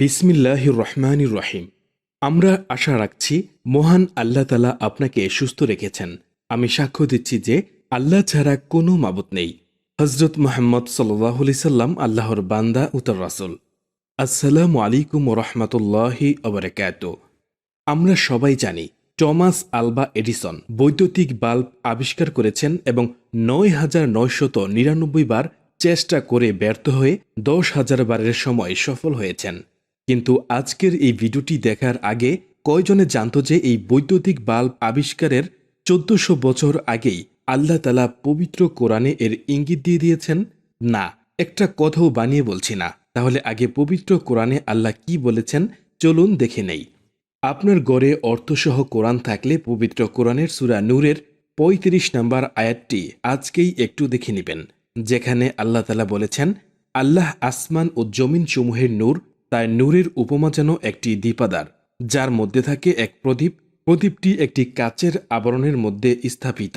বিসমিল্লাহ রহমানির রহিম। আমরা আশা রাখছি মহান আল্লাহ তালা আপনাকে সুস্থ রেখেছেন। আমি সাক্ষ্য দিচ্ছি যে আল্লাহ ছাড়া কোনো মাবুত নেই। হজরত মোহাম্মদ সাল্লি সাল্লাম আল্লাহর বান্দা, উত্তর রাসুল। আসসালামু আলাইকুম রহমতুল্লাহি অবরাকাত আমরা সবাই জানি টমাস আলবা এডিসন বৈদ্যুতিক বাল্ব আবিষ্কার করেছেন এবং নয় হাজার নয়শত নিরানব্বই বার চেষ্টা করে ব্যর্থ হয়ে দশ হাজার বারের সময় সফল হয়েছেন। কিন্তু আজকের এই ভিডিওটি দেখার আগে কয়জনে জানত যে এই বৈদ্যুতিক বাল্ব আবিষ্কারের চোদ্দশো বছর আগেই আল্লাহ তালা পবিত্র কোরআনে এর ইঙ্গিত দিয়ে দিয়েছেন? না, একটা কথাও বানিয়ে বলছি না। তাহলে আগে পবিত্র কোরআনে আল্লাহ কি বলেছেন? চলুন দেখে নেই। আপনার গড়ে অর্থসহ কোরআন থাকলে পবিত্র কোরআনের সুরা নূরের পঁয়ত্রিশ নম্বর আয়াতটি আজকেই একটু দেখে নেবেন, যেখানে আল্লাহ তালা বলেছেন, আল্লাহ আসমান ও জমিন সমূহের নূর তাই নূরের উপমা যেন একটি দীপাদার, যার মধ্যে থাকে এক প্রদীপ। প্রদীপটি একটি কাচের আবরণের মধ্যে স্থাপিত।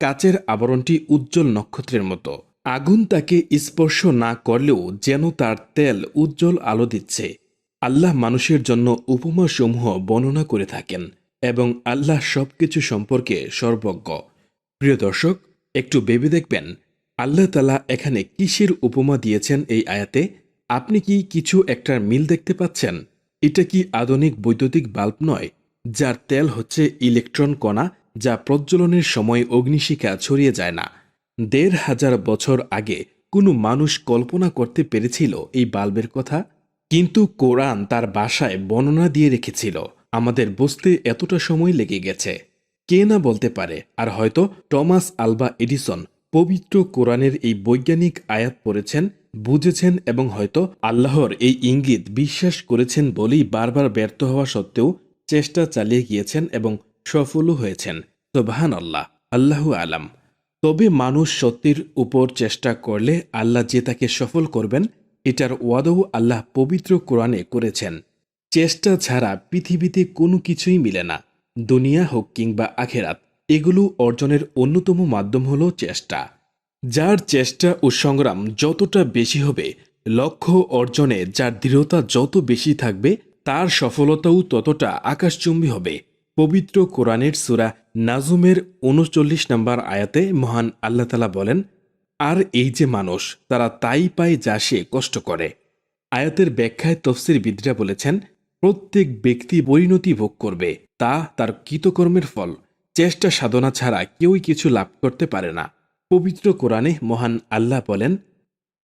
কাচের আবরণটি উজ্জ্বল নক্ষত্রের মতো। আগুন তাকে স্পর্শ না করলেও যেন তার তেল উজ্জ্বল আলো দিচ্ছে। আল্লাহ মানুষের জন্য উপমাসমূহ বর্ণনা করে থাকেন এবং আল্লাহ সবকিছু সম্পর্কে সর্বজ্ঞ। প্রিয় দর্শক, একটু ভেবে দেখবেন, আল্লাহ তালা এখানে কিসের উপমা দিয়েছেন এই আয়াতে? আপনি কি কিছু একটার মিল দেখতে পাচ্ছেন? এটা কি আধুনিক বৈদ্যুতিক বাল্ব নয়, যার তেল হচ্ছে ইলেকট্রন কণা যা প্রজ্বলনের সময় অগ্নিশিখা ছড়িয়ে যায় না? দেড় হাজার বছর আগে কোনো মানুষ কল্পনা করতে পেরেছিল এই বাল্বের কথা? কিন্তু কোরআন তার বাসায় বর্ণনা দিয়ে রেখেছিল, আমাদের বুঝতে এতটা সময় লেগে গেছে। কে না বলতে পারে, আর হয়তো টমাস আলবা এডিসন পবিত্র কোরআনের এই বৈজ্ঞানিক আয়াত পড়েছেন, বুঝেছেন এবং হয়তো আল্লাহর এই ইঙ্গিত বিশ্বাস করেছেন বলেই বারবার ব্যর্থ হওয়া সত্ত্বেও চেষ্টা চালিয়ে গিয়েছেন এবং সফলও হয়েছেন। তোবাহান আল্লাহ আল্লাহ আলাম। তবে মানুষ সত্যির উপর চেষ্টা করলে আল্লাহ যে তাকে সফল করবেন, এটার ওয়াদাও আল্লাহ পবিত্র কোরআনে করেছেন। চেষ্টা ছাড়া পৃথিবীতে কোনো কিছুই মিলে না, দুনিয়া হোক কিংবা আখেরাত। এগুলো অর্জনের অন্যতম মাধ্যম হল চেষ্টা। যার চেষ্টা ও সংগ্রাম যতটা বেশি হবে, লক্ষ্য অর্জনে যার দৃঢ়তা যত বেশি থাকবে, তার সফলতাও ততটা আকাশচুম্বী হবে। পবিত্র কোরআনের সুরা নাজুমের উনচল্লিশ নম্বর আয়াতে মহান আল্লাহ তালা বলেন, আর এই যে মানুষ, তারা তাই পায় যা সে কষ্ট করে। আয়াতের ব্যাখ্যায় তফসির বিদ্রা বলেছেন, প্রত্যেক ব্যক্তি পরিণতি ভোগ করবে, তা তার কৃতকর্মের ফল। চেষ্টা সাধনা ছাড়া কেউই কিছু লাভ করতে পারে না। পবিত্র কোরআনে মহান আল্লাহ বলেন,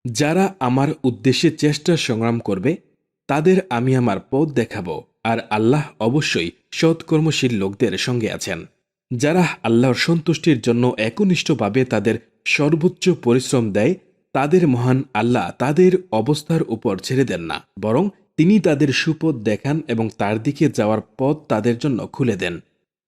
যারা আমার উদ্দেশ্যে চেষ্টা সংগ্রাম করবে, তাদের আমি আমার পথ দেখাব আর আল্লাহ অবশ্যই সৎকর্মশীল লোকদের সঙ্গে আছেন। যারা আল্লাহর সন্তুষ্টির জন্য একনিষ্ঠভাবে তাদের সর্বোচ্চ পরিশ্রম দেয়, তাদের মহান আল্লাহ তাদের অবস্থার উপর ছেড়ে দেন না, বরং তিনি তাদের সুপথ দেখান এবং তার দিকে যাওয়ার পথ তাদের জন্য খুলে দেন।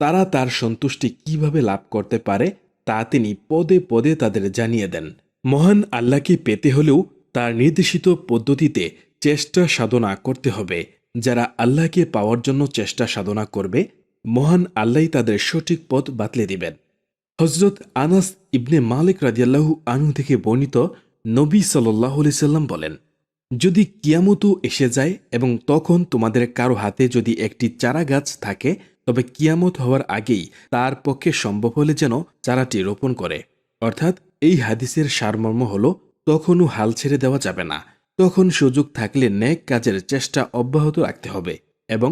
তারা তার সন্তুষ্টি কীভাবে লাভ করতে পারে, তা তিনি পদে পদে তাদের জানিয়ে দেন। মহান আল্লাহকে পেতে হলেও তার নির্দেশিত পদ্ধতিতে চেষ্টা সাধনা করতে হবে। যারা আল্লাহকে পাওয়ার জন্য চেষ্টা সাধনা করবে, মহান আল্লাহ তাদের সঠিক পথ বাতলে দিবেন। হজরত আনাস ইবনে মালিক রাজিয়াল্লাহু আনু থেকে বর্ণিত নবী সাল্লাহ সাল্লাম বলেন, যদি কিয়ামতও এসে যায় এবং তখন তোমাদের কারও হাতে যদি একটি চারা গাছ থাকে তবে কিয়ামত হওয়ার আগেই তার পক্ষে সম্ভব হলে যেন চারাটি রোপণ করে। অর্থাৎ এই হাদিসের সারমর্ম হল, তখনও হাল ছেড়ে দেওয়া যাবে না। তখন সুযোগ থাকলে ন্যাক কাজের চেষ্টা অব্যাহত রাখতে হবে এবং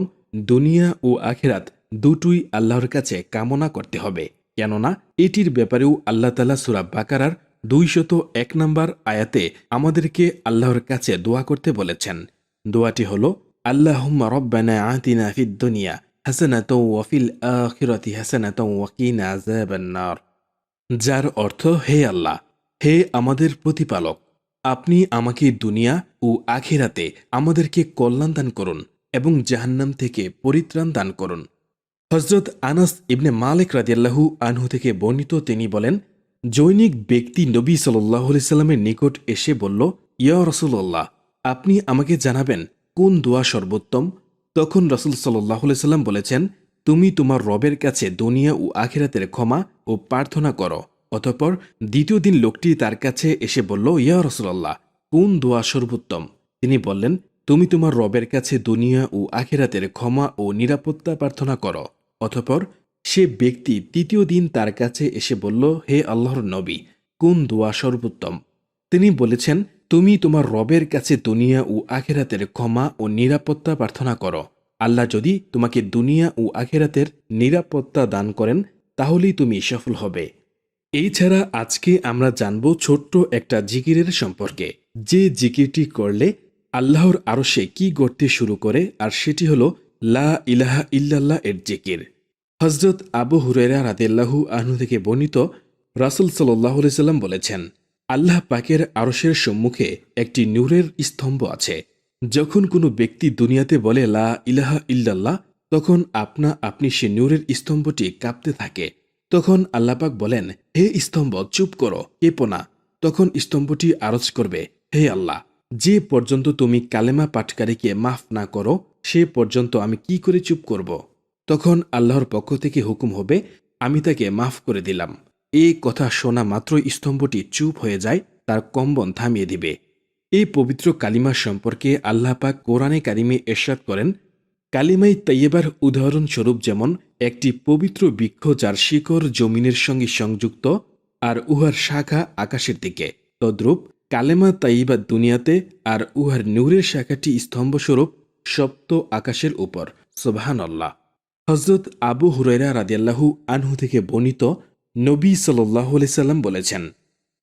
দুনিয়া ও আখেরাত দুটোই আল্লাহর কাছে কামনা করতে হবে। কেননা এটির ব্যাপারেও আল্লাহ তালা সুরা বাকারার দুইশত এক নম্বর আয়াতে আমাদেরকে আল্লাহর কাছে দোয়া করতে বলেছেন। দোয়াটি হল, আল্লাহুম্মা রব্বানা আতিনা ফিদ দুনিয়া ওয়াফিল ওয়াকিনা যার অর্থ, হে আল্লাহ, হে আমাদের প্রতিপালক, আপনি আমাকে দুনিয়া ও আখিরাতে আমাদেরকে কল্যাণ দান করুন এবং জাহান্নাম থেকে পরিত্রাণ দান করুন। হজরত আনাস ইবনে মালিক রাদিয়াল্লাহু আনহু থেকে বর্ণিত তিনি বলেন, জৈনিক ব্যক্তি নবী সাল্লাহ সাল্লামের নিকট এসে বলল, ইয়া রসুল্লাহ আপনি আমাকে জানাবেন কোন দোয়া সর্বোত্তম তখন রসুল সাল্লাহ সাল্লাম বলেছেন, তুমি তোমার রবের কাছে দুনিয়া ও আখিরাতের ক্ষমা ও প্রার্থনা করো। অতঃপর দ্বিতীয় দিন লোকটি তার কাছে এসে বলল, ইয়া রসুল্লাহ কোন দোয়া সর্বোত্তম? তিনি বললেন, তুমি তোমার রবের কাছে দুনিয়া ও আখেরাতের ক্ষমা ও নিরাপত্তা প্রার্থনা করো। অতপর সে ব্যক্তি তৃতীয় দিন তার কাছে এসে বলল, হে আল্লাহর নবী, কোন দোয়া সর্বোত্তম? তিনি বলেছেন তুমি তোমার রবের কাছে দুনিয়া ও আখেরাতের ক্ষমা ও নিরাপত্তা প্রার্থনা করো। আল্লাহ যদি তোমাকে দুনিয়া ও আখেরাতের নিরাপত্তা দান করেন, তাহলেই তুমি সফল হবে। এই ছাড়া আজকে আমরা জানব ছোট্ট একটা জিকিরের সম্পর্কে। যে জিকিরটি করলে আল্লাহর আরশে কি গড়তে শুরু করে, আর সেটি হলো লা ইলাহা ইল্লাল্লাহ এর জিকির। হজরত আবু হুরেরা রাদিল্লাহু আহনু থেকে বর্ণিত রাসুল সাল্লাহ সাল্লাম বলেছেন আল্লাহ পাকের আরশের সম্মুখে একটি নূরের স্তম্ভ আছে। যখন কোনো ব্যক্তি দুনিয়াতে বলে, লা ইলাহা ইল্লাল্লাহ তখন আপনা আপনি সে নূরের স্তম্ভটি কাঁপতে থাকে। তখন আল্লাপাক বলেন, হে স্তম্ভ, চুপ করো, কেপো না। তখন স্তম্ভটি আরজ করবে, হে আল্লাহ, যে পর্যন্ত তুমি কালেমা পাটকারীকে মাফ না করো, সে পর্যন্ত আমি কি করে চুপ করব? তখন আল্লাহর পক্ষ থেকে হুকুম হবে, আমি তাকে মাফ করে দিলাম। এই কথা শোনা মাত্রই স্তম্ভটি চুপ হয়ে যায়, তার কম্বন থামিয়ে দিবে। এই পবিত্র কালিমা সম্পর্কে আল্লাহ পাক কোরআনে কারিমে এরশাদ করেন, কালিমাই তৈয়বার উদাহরণস্বরূপ যেমন একটি পবিত্র বৃক্ষ যার শিকড় জমিনের সঙ্গে সংযুক্ত আর উহার শাখা আকাশের দিকে। তদ্রূপ কালেমা তাইবা দুনিয়াতে আর উহার নূরের শাখাটি স্তম্ভস্বরূপ সপ্ত আকাশের উপর। সোবাহান আল্লাহ হজরত আবু হুরাইরা রাদিয়াল্লাহু আনহু থেকে বর্ণিত নবী সাল্লাহ সাল্লাম বলেছেন,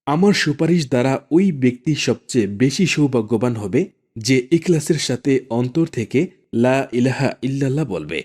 আমার সুপারিশ দ্বারা ওই ব্যক্তি সবচেয়ে বেশি সৌভাগ্যবান হবে যে ইকলাসের সাথে অন্তর থেকে লা ইলাহা ইল্লাল্লাহ বলবে।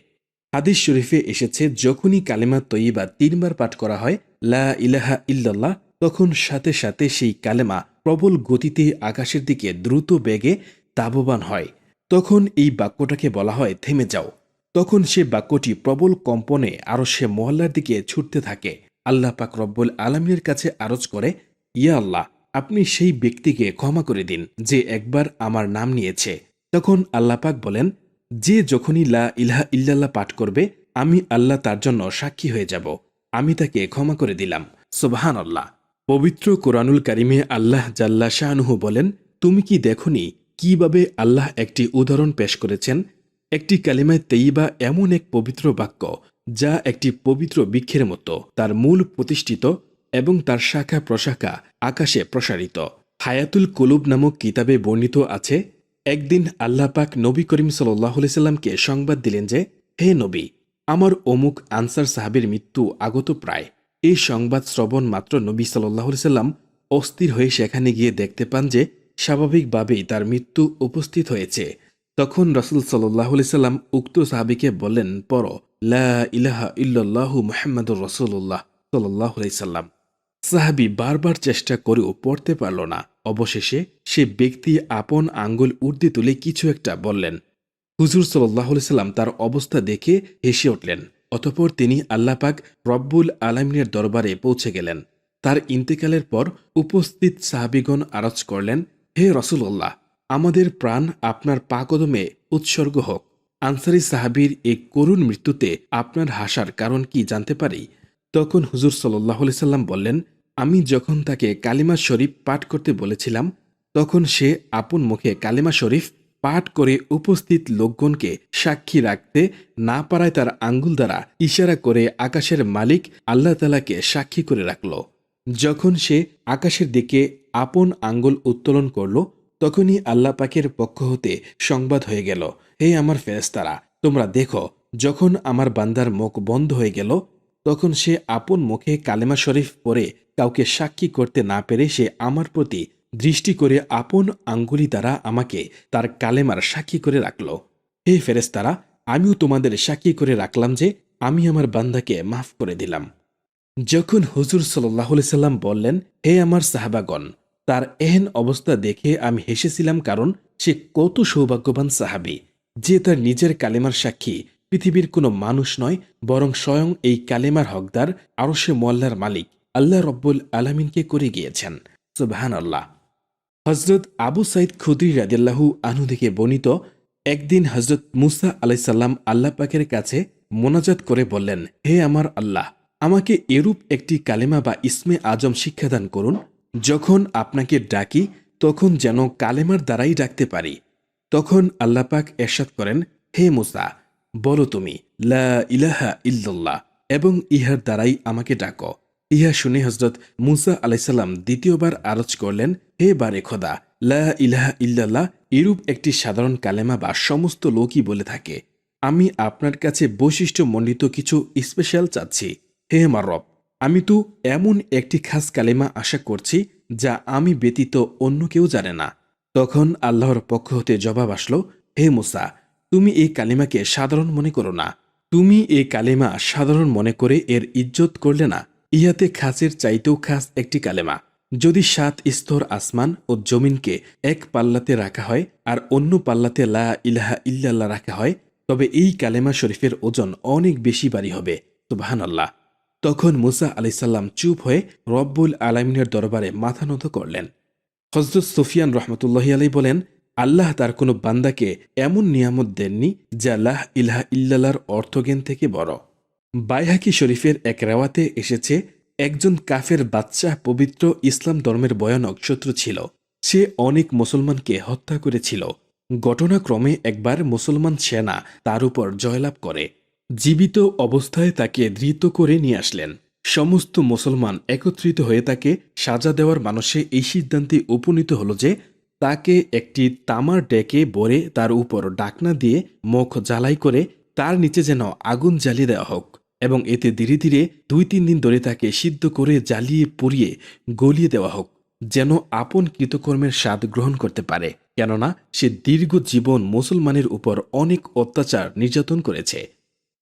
হাদিস শরীফে এসেছে, যখনই কালেমা তৈবা তিনবার পাঠ করা হয় লা ইলাহা ইল্লাল্লাহ, তখন সাথে সাথে সেই কালেমা প্রবল গতিতে আকাশের দিকে দ্রুত বেগে তাববান হয়। তখন এই বাক্যটাকে বলা হয়, থেমে যাও। তখন সে বাক্যটি প্রবল কম্পনে আরও সে মহল্লার দিকে ছুটতে থাকে। আল্লাহ পাক রব্বুল আলমীর কাছে আরজ করে, ইয়া আল্লাহ, আপনি সেই ব্যক্তিকে ক্ষমা করে দিন যে একবার আমার নাম নিয়েছে। তখন আল্লাহ পাক বলেন, যে যখনই লা ইলাহা ইল্লাল্লাহ পাঠ করবে, আমি আল্লাহ তার জন্য সাক্ষী হয়ে যাব। আমি তাকে ক্ষমা করে দিলাম। সোবাহান আল্লাহ পবিত্র কোরআনুল কারিমে আল্লাহ জাল্লা শাহনুহু বলেন, তুমি কি দেখনি কীভাবে আল্লাহ একটি উদাহরণ পেশ করেছেন? একটি কালিমায় তেইবা এমন এক পবিত্র বাক্য যা একটি পবিত্র বৃক্ষের মতো, তার মূল প্রতিষ্ঠিত এবং তার শাখা প্রশাখা আকাশে প্রসারিত। হায়াতুল কুলুব নামক কিতাবে বর্ণিত আছে, একদিন আল্লাহ পাক নবী করিম সাল্লাহ সাল্লামকে সংবাদ দিলেন যে, হে নবী, আমার অমুক আনসার সাহাবের মৃত্যু আগত প্রায়। এই সংবাদ শ্রবণ মাত্র নবী সাল্লাহ সাল্লাম অস্থির হয়ে সেখানে গিয়ে দেখতে পান যে, স্বাভাবিকভাবেই তার মৃত্যু উপস্থিত হয়েছে। তখন রসুল সাল্লাহ সাল্লাম উক্ত সাহাবিকে বললেন পর লা ইলাহা মুহাম্মাদুর রসুল্লাহ সাল্লাহ সাহাবি বারবার চেষ্টা করেও পড়তে পারল না। অবশেষে সে ব্যক্তি আপন আঙ্গুল উর্দি তুলে কিছু একটা বললেন। হুজুর সাল্লাহ সাল্লাম তার অবস্থা দেখে হেসে উঠলেন, অতপর তিনি আল্লাপাক রব্বুল আলমিনের দরবারে পৌঁছে গেলেন। তার ইন্তেকালের পর উপস্থিত সাহাবিগণ আরজ করলেন, হে রসুল্লাহ আমাদের প্রাণ আপনার পাকদমে উৎসর্গ হোক। আনসারি সাহাবির এই করুণ মৃত্যুতে আপনার হাসার কারণ কি জানতে পারি? তখন হুজুর সাল্লাহ সাল্লাম বললেন, আমি যখন তাকে কালিমা শরীফ পাঠ করতে বলেছিলাম, তখন সে আপন মুখে কালিমা শরীফ পাঠ করে উপস্থিত লোকগণকে সাক্ষী রাখতে না পারায় তার আঙ্গুল দ্বারা ইশারা করে আকাশের মালিক আল্লাহ তালাকে সাক্ষী করে রাখল। যখন সে আকাশের দিকে আপন আঙ্গুল উত্তোলন করল তখনই আল্লাহ পাকের পক্ষ হতে সংবাদ হয়ে গেল। হে আমার ফেরেস্তারা তোমরা দেখো, যখন আমার বান্দার মুখ বন্ধ হয়ে গেল, তখন সে আপন মুখে কালেমা শরীফ পরে কাউকে সাক্ষী করতে না পেরে সে আমার প্রতি দৃষ্টি করে আপন আঙ্গুলি দ্বারা আমাকে তার কালেমার সাক্ষী করে রাখল। হে ফেরেস্তারা আমিও তোমাদের সাক্ষী করে রাখলাম যে আমি আমার বান্দাকে মাফ করে দিলাম। যখন হুজুর সাল্লাহ সাল্লাম বললেন, হে আমার সাহাবাগণ তার এহেন অবস্থা দেখে আমি হেসেছিলাম কারণ সে কত সৌভাগ্যবান সাহাবি। যে তার নিজের কালেমার সাক্ষী, পৃথিবীর কোনো মানুষ নয়, বরং স্বয়ং এই কালেমার হকদার আরও সে মোল্লার মালিক। আল্লাহ রব্বুল আলমিনকে করে গিয়েছেন। সুবাহান আল্লাহ হজরত আবু সাইদ খুদ্রি রাদিল্লাহু আনু থেকে বর্ণিত, একদিন হজরত মুসা আলাইসাল্লাম আল্লাহ পাকের কাছে মোনাজাত করে বললেন, হে আমার আল্লাহ, আমাকে এরূপ একটি কালেমা বা ইসমে আজম শিক্ষাদান করুন যখন আপনাকে ডাকি, তখন যেন কালেমার দ্বারাই ডাকতে পারি। তখন আল্লাপাক এরশাদ করেন, হে মুসা, বলো তুমি, লা ইলাহা ইল্লাল্লাহ, এবং ইহার দ্বারাই আমাকে ডাকো। ইহা শুনে হজরত মুসা আলাইসাল্লাম দ্বিতীয়বার আরজ করলেন, হে বারে খোদা, লা ইলাহা ইল্লাল্লাহ, এরূপ একটি সাধারণ কালেমা বা সমস্ত লোকই বলে থাকে। আমি আপনার কাছে বৈশিষ্ট্য মণ্ডিত কিছু স্পেশাল চাচ্ছি। হে আমার রব আমি তো এমন একটি খাস কালেমা আশা করছি যা আমি ব্যতীত অন্য কেউ জানে না। তখন আল্লাহর পক্ষ হতে জবাব আসলো, হে মুসা, তুমি এই কালিমাকে সাধারণ মনে করো না। তুমি এই কালেমা সাধারণ মনে করে এর ইজ্জত করলে না। ইহাতে খাসের চাইতেও খাস একটি কালেমা। যদি সাত স্তর আসমান ও জমিনকে এক পাল্লাতে রাখা হয় আর অন্য পাল্লাতে লা ইলাহা ইল্লাল্লাহ রাখা হয়, তবে এই কালেমা শরীফের ওজন অনেক বেশি বাড়ি হবে। সুবাহান আল্লাহ তখন মুসা আলাইসাল্লাম চুপ হয়ে রব্বুল আলামিনের দরবারে মাথা নত করলেন। হজরত সুফিয়ান রহমতুল্লাহ আলাই বলেন, আল্লাহ তার কোনো বান্দাকে এমন নিয়ামত দেননি যা লাহ ইলাহা ইল্লাল্লাহর অর্থজ্ঞান থেকে বড়। বাইহাকি শরীফের এক রেওয়াতে এসেছে, একজন কাফের বাচ্চা পবিত্র ইসলাম ধর্মের ভয়ানক শত্রু ছিল। সে অনেক মুসলমানকে হত্যা করেছিল। ঘটনাক্রমে একবার মুসলমান সেনা তার উপর জয়লাভ করে। জীবিত অবস্থায় তাকে ধৃত করে নিয়ে আসলেন। সমস্ত মুসলমান একত্রিত হয়ে তাকে সাজা দেওয়ার মানুষে এই সিদ্ধান্তে উপনীত হল যে, তাকে একটি তামার ডেকে বরে তার উপর ডাকনা দিয়ে মুখ জ্বালাই করে তার নিচে যেন আগুন জ্বালিয়ে দেওয়া হোক এবং এতে ধীরে ধীরে দুই তিন দিন ধরে তাকে সিদ্ধ করে জ্বালিয়ে পুড়িয়ে গলিয়ে দেওয়া হোক যেন আপন কৃতকর্মের স্বাদ গ্রহণ করতে পারে। কেননা সে দীর্ঘ জীবন মুসলমানের উপর অনেক অত্যাচার নির্যাতন করেছে।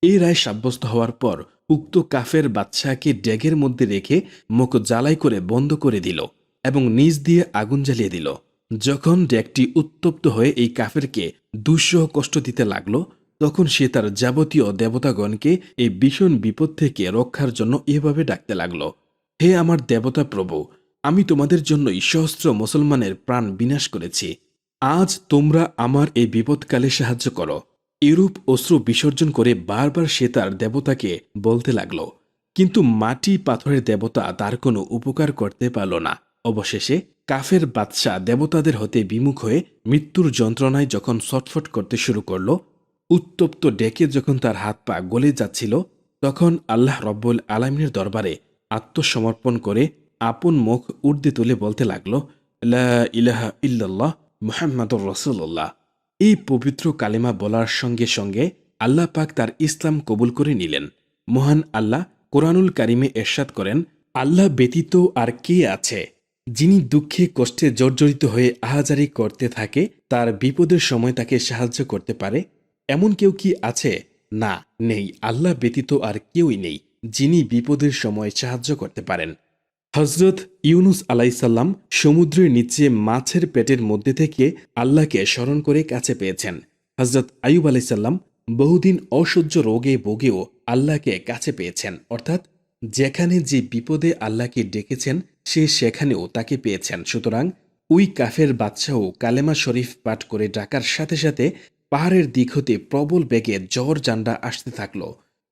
এই রায় সাব্যস্ত হওয়ার পর উক্ত কাফের বাচ্চাকে ড্যাগের মধ্যে রেখে মুখ জ্বালাই করে বন্ধ করে দিল এবং নিজ দিয়ে আগুন জ্বালিয়ে দিল। যখন ড্যাগটি উত্তপ্ত হয়ে এই কাফেরকে দুঃসহ কষ্ট দিতে লাগল, তখন সে তার যাবতীয় দেবতাগণকে এই ভীষণ বিপদ থেকে রক্ষার জন্য এভাবে ডাকতে লাগল, হে আমার দেবতা প্রভু, আমি তোমাদের জন্যই সহস্র মুসলমানের প্রাণ বিনাশ করেছি। আজ তোমরা আমার এই বিপদকালে সাহায্য করো। এরূপ অশ্রু বিসর্জন করে বারবার সে তার দেবতাকে বলতে লাগল, কিন্তু মাটি পাথরের দেবতা তার কোনো উপকার করতে পারল না। অবশেষে কাফের বাদশাহ দেবতাদের হতে বিমুখ হয়ে মৃত্যুর যন্ত্রণায় যখন ছটফট করতে শুরু করল, উত্তপ্ত ডেকে যখন তার হাত পা গলে যাচ্ছিল, তখন আল্লাহ রব্বুল আলমিনের দরবারে আত্মসমর্পণ করে আপন মুখ উর্দে তুলে বলতে লাগল ইলাহা ইল্লাল্লাহ মুহাম্মাদুর রসুল্লাহ এই পবিত্র কালেমা বলার সঙ্গে সঙ্গে আল্লাহ পাক তার ইসলাম কবুল করে নিলেন। মহান আল্লাহ কোরআনুল কারিমে এরশাদ করেন, আল্লাহ ব্যতীত আর কে আছে? যিনি দুঃখে কষ্টে জর্জরিত হয়ে আহাজারি করতে থাকে, তার বিপদের সময় তাকে সাহায্য করতে পারে? এমন কেউ কি আছে? না, নেই। আল্লাহ ব্যতীত আর কেউই নেই, যিনি বিপদের সময় সাহায্য করতে পারেন। হজরত ইউনুস আলাইসাল্লাম সমুদ্রের নিচে মাছের পেটের মধ্যে থেকে আল্লাহকে স্মরণ করে কাছে পেয়েছেন। হজরত আয়ুব আলাইসাল্লাম বহুদিন অসহ্য রোগে ভোগেও আল্লাহকে কাছে পেয়েছেন। অর্থাৎ যেখানে যে বিপদে আল্লাহকে ডেকেছেন, সে সেখানেও তাকে পেয়েছেন। সুতরাং ওই কাফের বাদশাহও কালেমা শরীফ পাঠ করে ডাকার সাথে সাথে পাহাড়ের দিক হতে প্রবল বেগে জ্বর জান্ডা আসতে থাকল।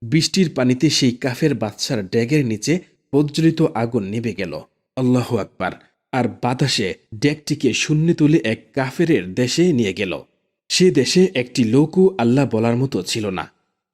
বৃষ্টির পানিতে সেই কাফের বাদশার ড্যাগের নিচে প্রজ্বলিত আগুন নেবে গেল। আল্লাহ আকবার। আর বাতাসে ড্যাগটিকে শূন্য তুলে এক কাফেরের দেশে নিয়ে গেল। সে দেশে একটি লোকও আল্লাহ বলার মতো ছিল না।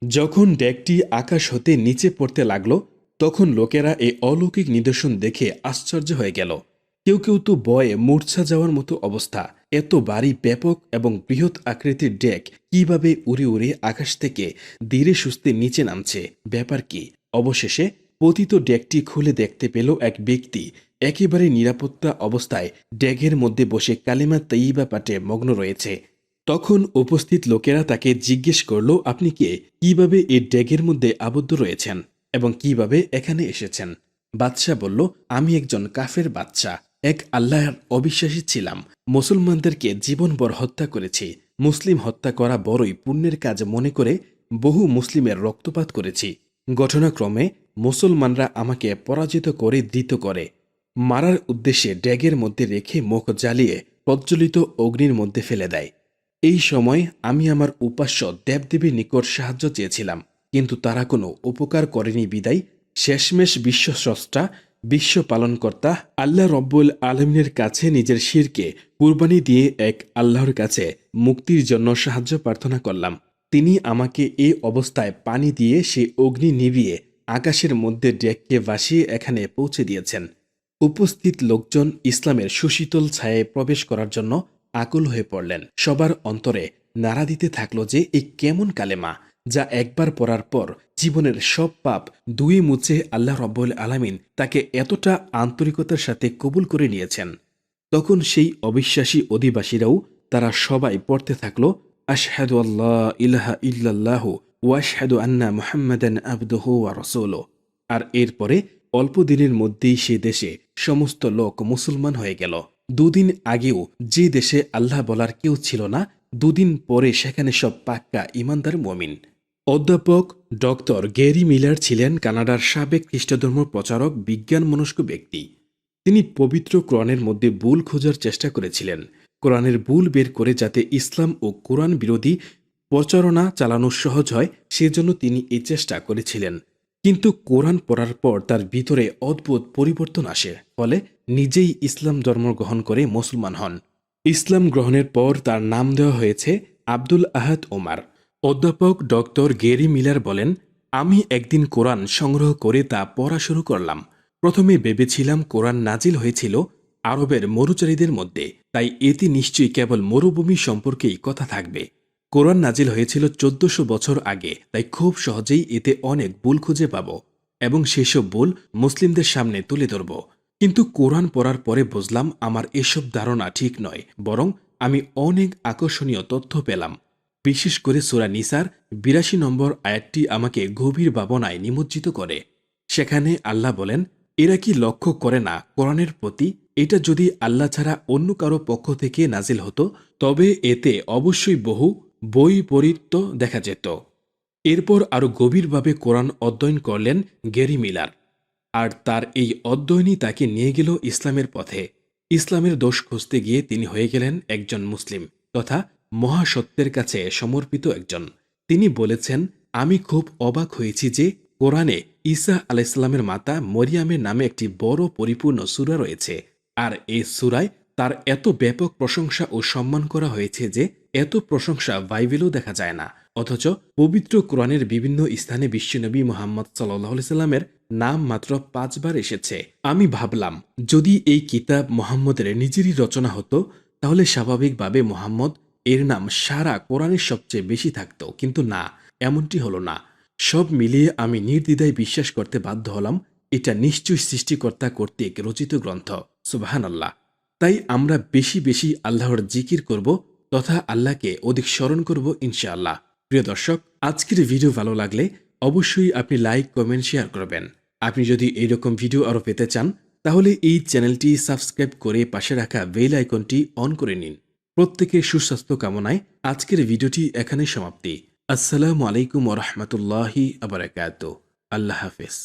যখন ড্যাগটি আকাশ হতে নিচে পড়তে লাগল, তখন লোকেরা এই অলৌকিক নিদর্শন দেখে আশ্চর্য হয়ে গেল। কেউ কেউ তো বয়ে মূর্ছা যাওয়ার মতো অবস্থা। এত বাড়ি ব্যাপক এবং বৃহৎ আকৃতির ডেক কীভাবে উড়ে উড়ে আকাশ থেকে ধীরে সুস্থে নিচে নামছে? ব্যাপার কি? অবশেষে পতিত ডেকটি খুলে দেখতে পেল এক ব্যক্তি। একেবারে নিরাপত্তা অবস্থায় ড্যাগের মধ্যে বসে কালিমা তৈবা পাটে মগ্ন রয়েছে। তখন উপস্থিত লোকেরা তাকে জিজ্ঞেস করল, আপনি কে? কীভাবে এই ড্যাগের মধ্যে আবদ্ধ রয়েছেন এবং কীভাবে এখানে এসেছেন? বাদশাহ বলল, আমি একজন কাফের বাচ্চা এক আল্লাহর অবিশ্বাসী ছিলাম। মুসলমানদেরকে জীবনভর হত্যা করেছি। মুসলিম হত্যা করা বড়ই পুণ্যের কাজ মনে করে বহু মুসলিমের রক্তপাত করেছি। ঘটনাক্রমে মুসলমানরা আমাকে পরাজিত করে ধৃত করে। মারার উদ্দেশ্যে ড্যাগের মধ্যে রেখে মুখ জ্বালিয়ে প্রজ্বলিত অগ্নির মধ্যে ফেলে দেয়। এই সময় আমি আমার উপাস্য দেবদেবীর নিকট সাহায্য চেয়েছিলাম, কিন্তু তারা কোনো উপকার করেনি বিদায়। শেষমেশ বিশ্বস্রষ্টা, বিশ্ব পালনকর্তা, আল্লাহ রব্বুল আলমিনের কাছে নিজের শিরকে কুরবানি দিয়ে এক আল্লাহর কাছে মুক্তির জন্য সাহায্য প্রার্থনা করলাম। তিনি আমাকে এই অবস্থায় পানি দিয়ে সে অগ্নি নিভিয়ে আকাশের মধ্যে ডেককে ভাসিয়ে এখানে পৌঁছে দিয়েছেন। উপস্থিত লোকজন ইসলামের সুশীতল ছায়ায় প্রবেশ করার জন্য আকুল হয়ে পড়লেন। সবার অন্তরে নাড়া দিতে থাকল যে এই কেমন কালেমা, যা একবার পড়ার পর জীবনের সব পাপ দুয়ে মুছে আল্লাহ রব্বুল আলামিন তাকে এতটা আন্তরিকতার সাথে কবুল করে নিয়েছেন। তখন সেই অবিশ্বাসী অধিবাসীরাও তারা সবাই পড়তে থাকল, আশহাদু আল্লাহ ইলাহা ইল্লাল্লাহ ওয়াশহাদু আন্না মুহাম্মাদান আবদুহু ওয়া রাসূলুহু। আর এরপরে অল্প দিনের মধ্যেই সে দেশে সমস্ত লোক মুসলমান হয়ে গেল। দুদিন আগেও যে দেশে আল্লাহ বলার কেউ ছিল না, দুদিন পরে সেখানে সব পাক্কা ইমানদার মমিন। অধ্যাপক ডক্টর গ্যারি মিলার ছিলেন কানাডার সাবেক খ্রিস্টধর্ম প্রচারক বিজ্ঞান মনস্ক ব্যক্তি। তিনি পবিত্র কোরআনের মধ্যে ভুল খোঁজার চেষ্টা করেছিলেন। কোরআনের ভুল বের করে যাতে ইসলাম ও কোরআন বিরোধী প্রচারণা চালানো সহজ হয়, সেজন্য তিনি এই চেষ্টা করেছিলেন। কিন্তু কোরআন পড়ার পর তার ভিতরে অদ্ভুত পরিবর্তন আসে, ফলে নিজেই ইসলাম ধর্ম গ্রহণ করে মুসলমান হন। ইসলাম গ্রহণের পর তার নাম দেওয়া হয়েছে আব্দুল আহাদ ওমার। অধ্যাপক ডক্টর গেরি মিলার বলেন, আমি একদিন কোরআন সংগ্রহ করে তা পড়া শুরু করলাম। প্রথমে ভেবেছিলাম কোরআন নাজিল হয়েছিল আরবের মরুচারীদের মধ্যে, তাই এতে নিশ্চয়ই কেবল মরুভূমি সম্পর্কেই কথা থাকবে। কোরআন নাজিল হয়েছিল চোদ্দশো বছর আগে, তাই খুব সহজেই এতে অনেক ভুল খুঁজে পাব এবং সেসব ভুল মুসলিমদের সামনে তুলে ধরব। কিন্তু কোরআন পড়ার পরে বুঝলাম আমার এসব ধারণা ঠিক নয়, বরং আমি অনেক আকর্ষণীয় তথ্য পেলাম। বিশেষ করে সুরা নিসার বিরাশি নম্বর আয়াতটি আমাকে গভীর ভাবনায় নিমজ্জিত করে। সেখানে আল্লাহ বলেন, এরা কি লক্ষ্য করে না কোরআনের প্রতি? এটা যদি আল্লাহ ছাড়া অন্য কারও পক্ষ থেকে নাজিল হতো, তবে এতে অবশ্যই বহু বৈপরীত্য দেখা যেত। এরপর আরও গভীরভাবে কোরআন অধ্যয়ন করলেন গেরি মিলার। আর তার এই অধ্যয়নই তাকে নিয়ে গেল ইসলামের পথে। ইসলামের দোষ খুঁজতে গিয়ে তিনি হয়ে গেলেন একজন মুসলিম তথা মহাসত্যের কাছে সমর্পিত একজন। তিনি বলেছেন, আমি খুব অবাক হয়েছি যে কোরআনে ঈসা আলাইসাল্লামের মাতা মরিয়ামের নামে একটি বড় পরিপূর্ণ সুরা রয়েছে। আর এই সুরায় তার এত ব্যাপক প্রশংসা ও সম্মান করা হয়েছে যে এত প্রশংসা বাইবেলও দেখা যায় না। অথচ পবিত্র কোরআনের বিভিন্ন স্থানে বিশ্বনবী মোহাম্মদ সাল্লামের নাম মাত্র পাঁচবার এসেছে। আমি ভাবলাম, যদি এই কিতাব মোহাম্মদের নিজেরই রচনা হতো, তাহলে স্বাভাবিকভাবে মোহাম্মদ এর নাম সারা কোরআনের সবচেয়ে বেশি থাকত। কিন্তু না, এমনটি হলো না। সব মিলিয়ে আমি নির্দ্বিধায় বিশ্বাস করতে বাধ্য হলাম, এটা নিশ্চয়ই সৃষ্টিকর্তা কর্তৃক রচিত গ্রন্থ। সুবাহান আল্লাহ তাই আমরা বেশি বেশি আল্লাহর জিকির করব তথা আল্লাহকে অধিক স্মরণ করব ইনশাআল্লাহ। প্রিয় দর্শক, আজকের ভিডিও ভালো লাগলে অবশ্যই আপনি লাইক, কমেন্ট, শেয়ার করবেন। আপনি যদি এইরকম ভিডিও আরও পেতে চান, তাহলে এই চ্যানেলটি সাবস্ক্রাইব করে পাশে রাখা বেল আইকনটি অন করে নিন। প্রত্যেকের সুস্বাস্থ্য কামনায় আজকের ভিডিওটি এখানে সমাপ্তি। আসসালামু আলাইকুম ওরহমতুল্লাহি আবরাকাত আল্লাহ হাফেজ।